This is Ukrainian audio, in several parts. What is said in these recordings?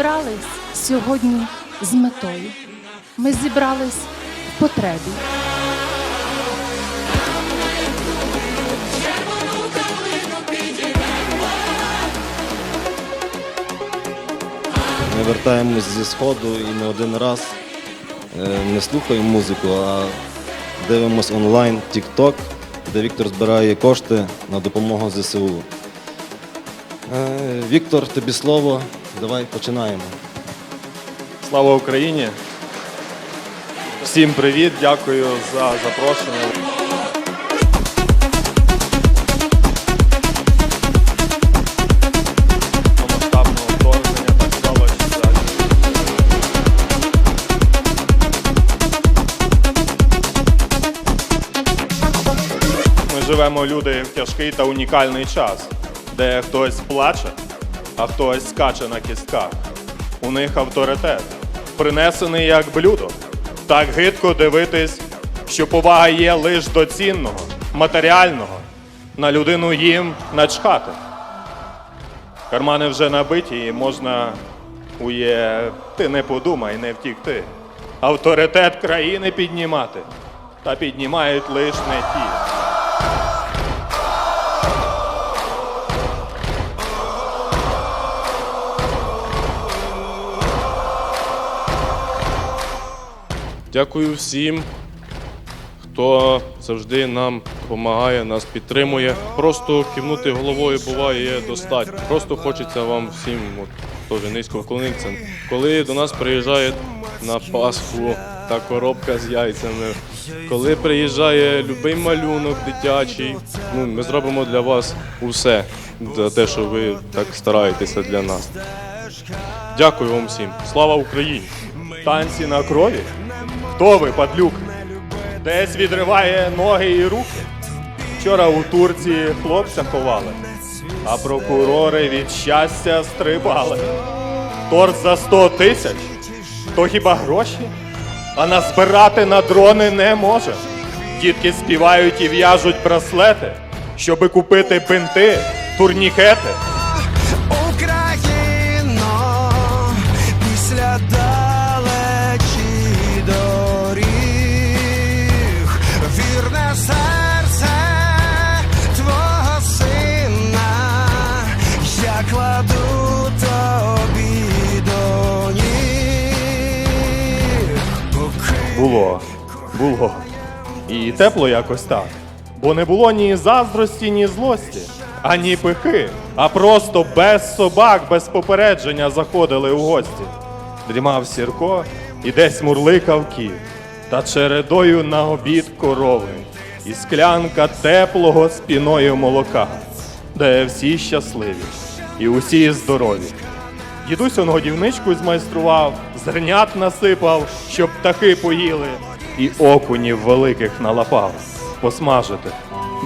зібрались сьогодні з метою. Ми зібрались в потребі. Ми вертаємось зі сходу і не один раз е, не слухаємо музику, а дивимось онлайн TikTok, де Віктор збирає кошти на допомогу ЗСУ. Е, Віктор, тобі слово. Давай починаємо. Слава Україні! Всім привіт, дякую за запрошення. Живемо люди в тяжкий та унікальний час, де хтось плаче, а хтось скаче на кістках. У них авторитет, принесений як блюдо. Так гидко дивитись, що повага є лиш до цінного, матеріального. На людину їм начхати. Кармани вже набиті, і можна ує ти не подумай, не втікти. Авторитет країни піднімати, та піднімають лиш не ті. Дякую всім, хто завжди нам допомагає, нас підтримує. Просто кивнути головою буває достатньо. Просто хочеться вам всім от, теж низько вклонитися. Коли до нас приїжджає на Пасху та коробка з яйцями, коли приїжджає будь-який малюнок дитячий, ну, ми зробимо для вас усе за те, що ви так стараєтеся для нас. Дякую вам всім. Слава Україні! Танці на крові? Хто ви, падлюки? Десь відриває ноги і руки. Вчора у Турції хлопця ховали, а прокурори від щастя стрибали. Торт за 100 тисяч? То хіба гроші? А назбирати на дрони не може. Дітки співають і в'яжуть браслети, щоби купити бинти, турнікети. Було, було. І тепло якось так. Бо не було ні заздрості, ні злості, ані пихи, а просто без собак, без попередження заходили у гості. Дрімав сірко і десь мурликав кіт, та чередою на обід корови, і склянка теплого спіною молока, де всі щасливі і усі здорові. Дідусь он годівничку змайстрував, зернят насипав, щоб птахи поїли, і окунів великих налапав посмажити,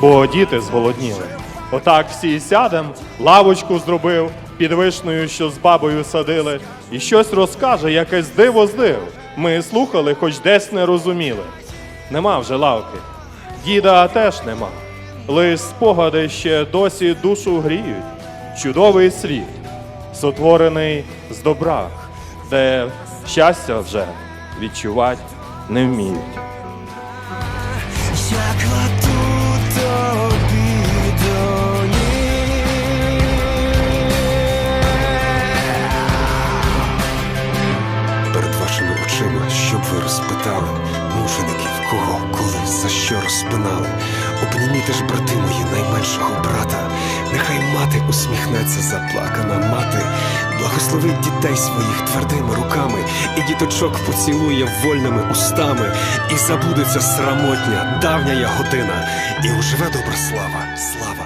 бо діти зголодніли. Отак всі сядем, лавочку зробив під вишнею, що з бабою садили, і щось розкаже, якесь диво з див. Ми слухали, хоч десь не розуміли. Нема вже лавки, діда теж нема. Лиш спогади ще досі душу гріють. Чудовий світ, сотворений з добра, де щастя вже відчувати не вміють. Перед вашими очима, щоб ви розпитали мужеників, кого, коли, за що розпинали. Обніміте ж, брати мої, найменшого брата. Нехай мати усміхнеться заплакана мати, благословить дітей своїх твердими руками, і діточок поцілує вольними устами, і забудеться срамотня, давня година, і уживе добра слава, слава